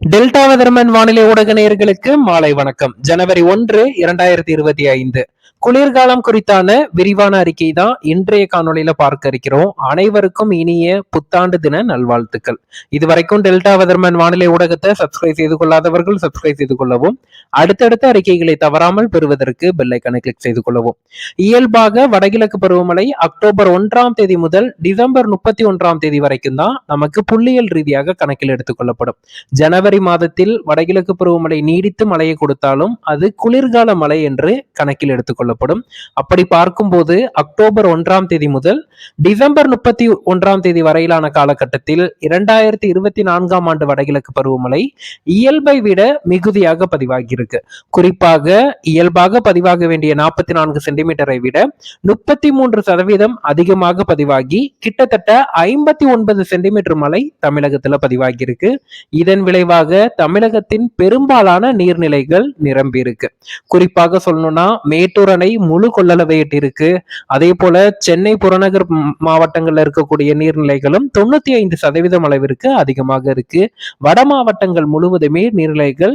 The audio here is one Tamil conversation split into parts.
டெல்டா வெதர்மன் வானிலை ஊடக நேயர்களுக்கு மாலை வணக்கம். ஜனவரி ஒன்று இரண்டாயிரத்தி இருபத்தி ஐந்து. குளிர்காலம் குறித்தான விரிவான அறிக்கை தான் இன்றைய காணொலியில பார்க்க இருக்கிறோம். அனைவருக்கும் இனிய புத்தாண்டு தின நல்வாழ்த்துக்கள். இதுவரைக்கும் டெல்டா வெதர்மன் வானிலை ஊடகத்தை சப்ஸ்கிரைப் செய்து கொள்ளாதவர்கள் சப்ஸ்கிரைப் செய்து கொள்ளவும் அடுத்தடுத்த அறிக்கைகளை தவறாமல் பெறுவதற்கு பெல்லைக்கனை கிளிக் செய்து கொள்ளவும். இயல்பாக வடகிழக்கு பருவமழை அக்டோபர் ஒன்றாம் தேதி முதல் டிசம்பர் முப்பத்தி ஒன்றாம் தேதி வரைக்கும் தான் நமக்கு புள்ளியியல் ரீதியாக கணக்கில் எடுத்துக்கொள்ளப்படும் ஜனவரி ஜனவரி மாதத்தில் வடகிழக்கு பருவமழை நீடித்து மழையை கொடுத்தாலும் அது குளிர்கால மழை என்று கணக்கில் எடுத்துக்கொள்ளப்படும் அப்படி பார்க்கும்போது அக்டோபர் ஒன்றாம் தேதி முதல் டிசம்பர் முப்பத்தி ஒன்றாம் தேதி வரையிலான காலகட்டத்தில் இரண்டாயிரத்தி இருபத்தி நான்காம் ஆண்டு வடகிழக்கு பருவமழை இயல்பை விட மிகுதியாக பதிவாகியிருக்கு. குறிப்பாக இயல்பாக பதிவாக வேண்டிய நாற்பத்தி நான்கு சென்டிமீட்டரை விட முப்பத்தி மூன்று சதவீதம் அதிகமாக பதிவாகி கிட்டத்தட்ட ஐம்பத்தி ஒன்பது சென்டிமீட்டர் மழை தமிழகத்துல பதிவாகியிருக்கு. இதன் விளைவாக தமிழகத்தின் பெரும்பாலான நீர்நிலைகள் நிரம்பி இருக்கு குறிப்பாக சொல்லணும்னா மேட்டூர் அணை முழு கொள்ளளவை எட்டியிருக்கு அதே போல சென்னை புறநகர் மாவட்டங்கள்ல இருக்கக்கூடிய நீர்நிலைகளும் தொண்ணூத்தி ஐந்து சதவீதம் அளவிற்கு அதிகமாக இருக்கு. வட மாவட்டங்கள் முழுவதுமே நீர்நிலைகள்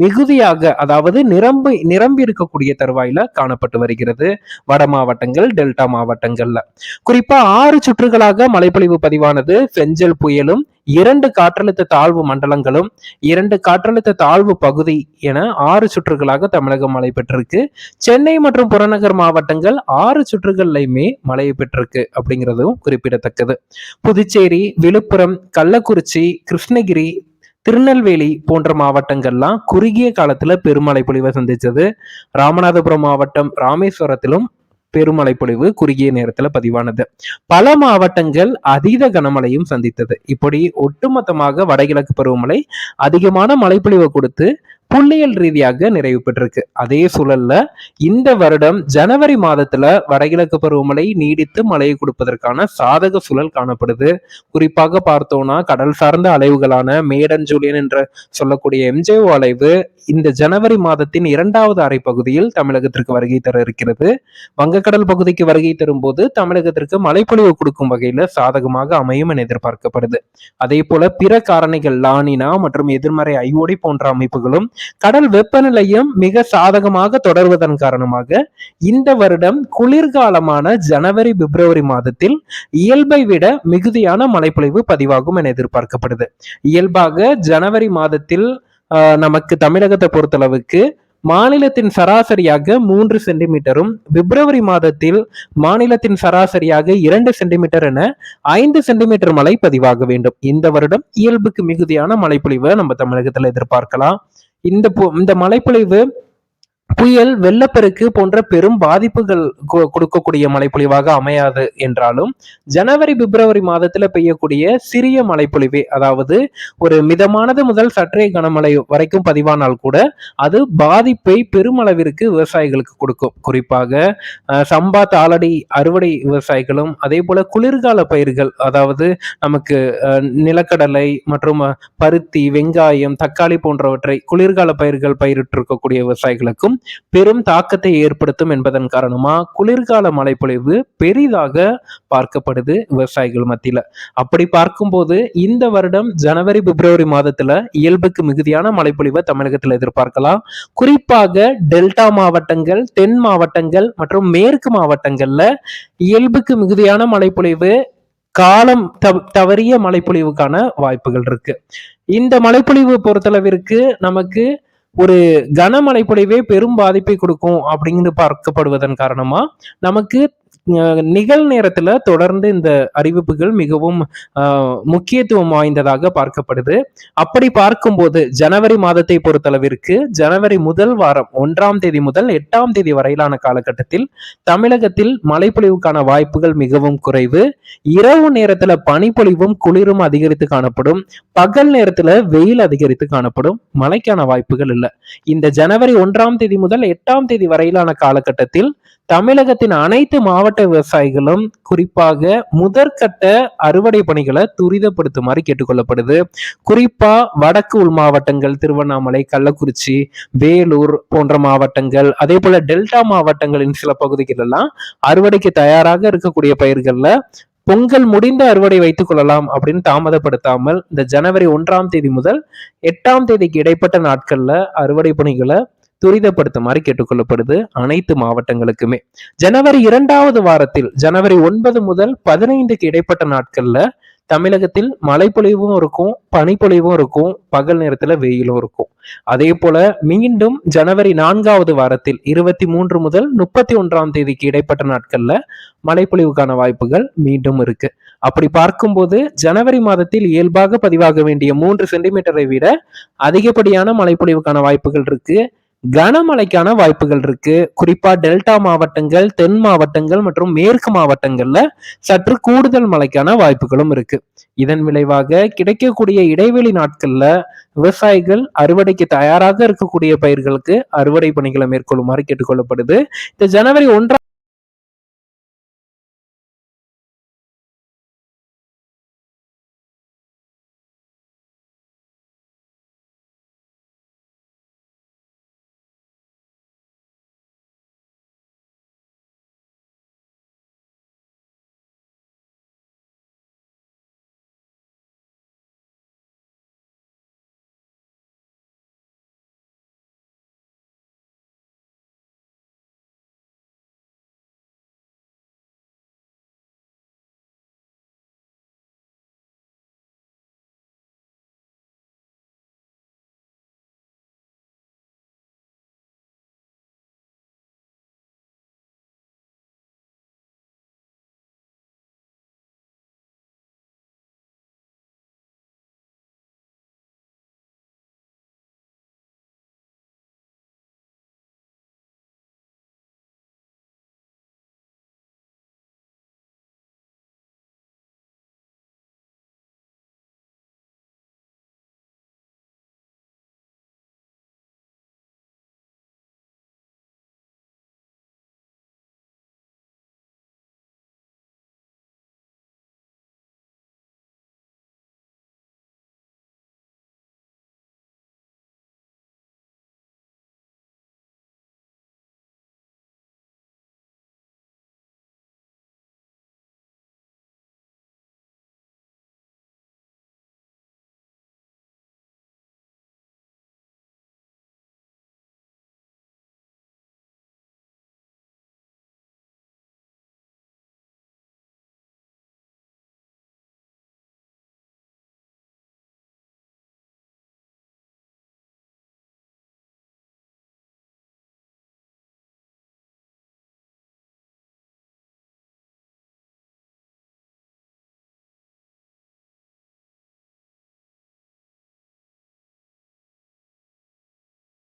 மிகுதியாக அதாவது நிரம்பி நிரம்பி இருக்கக்கூடிய தருவாயில காணப்பட்டு வருகிறது. வட மாவட்டங்கள் டெல்டா மாவட்டங்கள்ல. குறிப்பா ஆறு சுற்றுகளாக மழைப்பொழிவு பதிவானது. செஞ்சல் புயலும் இரண்டு காற்றழுத்த தாழ்வு மண்டலங்களும் இரண்டு காற்றழுத்த தாழ்வு பகுதி என ஆறு சுற்றுகளாக தமிழகம் மழை பெற்றிருக்கு. சென்னை மற்றும் புறநகர் மாவட்டங்கள் ஆறு சுற்றுகள்லையுமே மழையை பெற்றிருக்கு அப்படிங்கிறதும் குறிப்பிடத்தக்கது. புதுச்சேரி விழுப்புரம் கள்ளக்குறிச்சி கிருஷ்ணகிரி திருநெல்வேலி போன்ற மாவட்டங்கள்லாம் குறுகிய காலத்துல பெருமழை பொழிவை சந்திச்சது. ராமநாதபுரம் மாவட்டம் ராமேஸ்வரத்திலும் பெருமழை பொழிவு குறுகிய நேரத்துல பதிவானது. பல மாவட்டங்கள் அதீத கனமழையும் சந்தித்தது. இப்படி ஒட்டுமொத்தமாக வடகிழக்கு பருவமழை அதிகமான மழைப்பொழிவை கொடுத்து புள்ளியல் ரீதியாக நிறைவு பெற்றிருக்கு. அதே சூழல்ல இந்த வருடம் ஜனவரி மாதத்துல வடகிழக்கு பருவமழை நீடித்து மழையை கொடுப்பதற்கான சாதக சூழல் காணப்படுது. குறிப்பாக பார்த்தோம்னா கடல் சார்ந்த அலைவுகளான மேடன் ஜூலியன் என்ற சொல்லக்கூடிய எம்ஜேஓ அலைவு இந்த ஜனவரி மாதத்தின் இரண்டாவது அரை பகுதியில் தமிழகத்திற்கு வருகை தர இருக்கிறது. வங்கக்கடல் பகுதிக்கு வருகை தரும்போது தமிழகத்திற்கு மழைப்பொழிவு கொடுக்கும் வகையில சாதகமாக அமையும் என எதிர்பார்க்கப்படுது. அதே போல பிற காரணிகள் லானினா மற்றும் எதிர்மறை ஐஓடி போன்ற அமைப்புகளும் கடல் வெப்பநிலையும் மிக சாதகமாக தொடர்வதன் காரணமாக இந்த வருடம் குளிர்காலமான ஜனவரி பிப்ரவரி மாதத்தில் இயல்பை விட மிகுதியான மழைப்பொழிவு பதிவாகும் என எதிர்பார்க்கப்படுது. இயல்பாக ஜனவரி மாதத்தில் நமக்கு தமிழகத்தை பொறுத்தளவுக்கு மாநிலத்தின் சராசரியாக மூன்று சென்டிமீட்டரும் பிப்ரவரி மாதத்தில் மாநிலத்தின் சராசரியாக இரண்டு சென்டிமீட்டர் என ஐந்து சென்டிமீட்டர் மழை பதிவாக வேண்டும். இந்த வருடம் இயல்புக்கு மிகுதியான மழைப்பொழிவை நம்ம தமிழகத்துல எதிர்பார்க்கலாம். இந்த இந்த மழைப்பொழிவு புயல் வெள்ளப்பெருக்கு போன்ற பெரும் பாதிப்புகள் கொ- கொடுக்கக்கூடிய மழைப்பொழிவாக அமையாது என்றாலும் ஜனவரி பிப்ரவரி மாதத்துல பெய்யக்கூடிய சிறிய மழைப்பொழிவே அதாவது ஒரு மிதமானது முதல் சற்றே கனமழை வரைக்கும் பதிவானால் கூட அது பாதிப்பை பெருமளவிற்கு விவசாயிகளுக்கு கொடுக்கும். குறிப்பாக சம்பா தாளடி அறுவடை விவசாயிகளும் அதே போல குளிர்கால பயிர்கள் அதாவது நமக்கு நிலக்கடலை மற்றும் பருத்தி வெங்காயம் தக்காளி போன்றவற்றை குளிர்கால பயிர்கள் பயிரிட்டிருக்கக்கூடிய விவசாயிகளுக்கும் பெரும் தாக்கத்தை ஏற்படுத்தும் என்பதன் காரணமா குளிர்கால மழைப்பொழிவு பெரிதாக பார்க்கப்படுது விவசாயிகள் மத்தியில. அப்படி பார்க்கும்போது இந்த வருடம் ஜனவரி பிப்ரவரி மாதத்துல இயல்புக்கு மிகுதியான மழைப்பொழிவை தமிழகத்தில் எதிர்பார்க்கலாம். குறிப்பாக டெல்டா மாவட்டங்கள் தென் மாவட்டங்கள் மற்றும் மேற்கு மாவட்டங்கள்ல இயல்புக்கு மிகுதியான மழைப்பொழிவு காலம் தவ- தவறிய மழைப்பொழிவுக்கான வாய்ப்புகள் இருக்கு. இந்த மழைப்பொழிவு பொறுத்தளவிற்கு நமக்கு ஒரு கனமழை பொழிவே பெரும் பாதிப்பை கொடுக்கும் அப்படின்னு பார்க்கப்படுவதன் காரணமா நமக்கு அஹ், நிகழ்நேரத்துல தொடர்ந்து இந்த அறிவிப்புகள் மிகவும் முக்கியத்துவம் வாய்ந்ததாக பார்க்கப்படுது. அப்படி பார்க்கும்போது ஜனவரி மாதத்தை பொறுத்தளவிற்கு ஜனவரி முதல் வாரம் ஒன்றாம் தேதி முதல் எட்டாம் தேதி வரையிலான காலகட்டத்தில் தமிழகத்தில் மழைப்பொழிவுக்கான வாய்ப்புகள் மிகவும் குறைவு. இரவு நேரத்தில் பனிப்பொழிவும் குளிரும் அதிகரித்து காணப்படும். பகல் நேரத்தில் வெயில் அதிகரித்து காணப்படும். மழைக்கான வாய்ப்புகள் இல்லை. இந்த ஜனவரி ஒன்றாம் தேதி முதல் எட்டாம் தேதி வரையிலான காலகட்டத்தில் தமிழகத்தின் அனைத்து மாவட்ட விவசாயிகளும் குறிப்பாக முதற்கட்ட அறுவடை பணிகளை துரிதப்படுத்துமாறு கேட்டுக்கொள்ளப்படுது. குறிப்பா வடக்கு உள் மாவட்டங்கள் திருவண்ணாமலை கள்ளக்குறிச்சி வேலூர் போன்ற மாவட்டங்கள் அதே போல டெல்டா மாவட்டங்களின் சில பகுதிகள் எல்லாம் அறுவடைக்கு தயாராக இருக்கக்கூடிய பயிர்கள்ல பொங்கல் முடிந்த அறுவடை வைத்துக் கொள்ளலாம் அப்படின்னு தாமதப்படுத்தாமல் இந்த ஜனவரி ஒன்றாம் தேதி முதல் எட்டாம் தேதிக்கு இடைப்பட்ட நாட்கள்ல அறுவடை பணிகளை துரிதப்படுத்துமாறு கேட்டுக்கொள்ளப்படுது அனைத்து மாவட்டங்களுக்குமே. ஜனவரி இரண்டாவது வாரத்தில் ஜனவரி ஒன்பது முதல் பதினைந்துக்கு இடைப்பட்ட நாட்கள்ல தமிழகத்தில் மழைப்பொழிவும் இருக்கும் பனிப்பொழிவும் இருக்கும் பகல் நேரத்துல வெயிலும் இருக்கும். அதே போல மீண்டும் ஜனவரி நான்காவது வாரத்தில் இருபத்தி மூன்று முதல் முப்பத்தி ஒன்றாம் தேதிக்கு இடைப்பட்ட நாட்கள்ல மழைப்பொழிவுக்கான வாய்ப்புகள் மீண்டும் இருக்கு. அப்படி பார்க்கும்போது ஜனவரி மாதத்தில் இயல்பாக பதிவாக வேண்டிய மூன்று சென்டிமீட்டரை விட அதிகப்படியான மழைப்பொழிவுக்கான வாய்ப்புகள் இருக்கு. கனமழைக்கான வாய்ப்புகள் இருக்கு. குறிப்பா டெல்டா மாவட்டங்கள் தென் மாவட்டங்கள் மற்றும் மேற்கு மாவட்டங்கள்ல சற்று கூடுதல் மழைக்கான வாய்ப்புகளும் இருக்கு. இதன் விளைவாக கிடைக்கக்கூடிய இடைவெளி நாட்கள்ல விவசாயிகள் அறுவடைக்கு தயாராக இருக்கக்கூடிய பயிர்களுக்கு அறுவடை பணிகளை மேற்கொள்ளுமாறு கேட்டுக்கொள்ளப்படுது. இந்த ஜனவரி ஒன்றாம்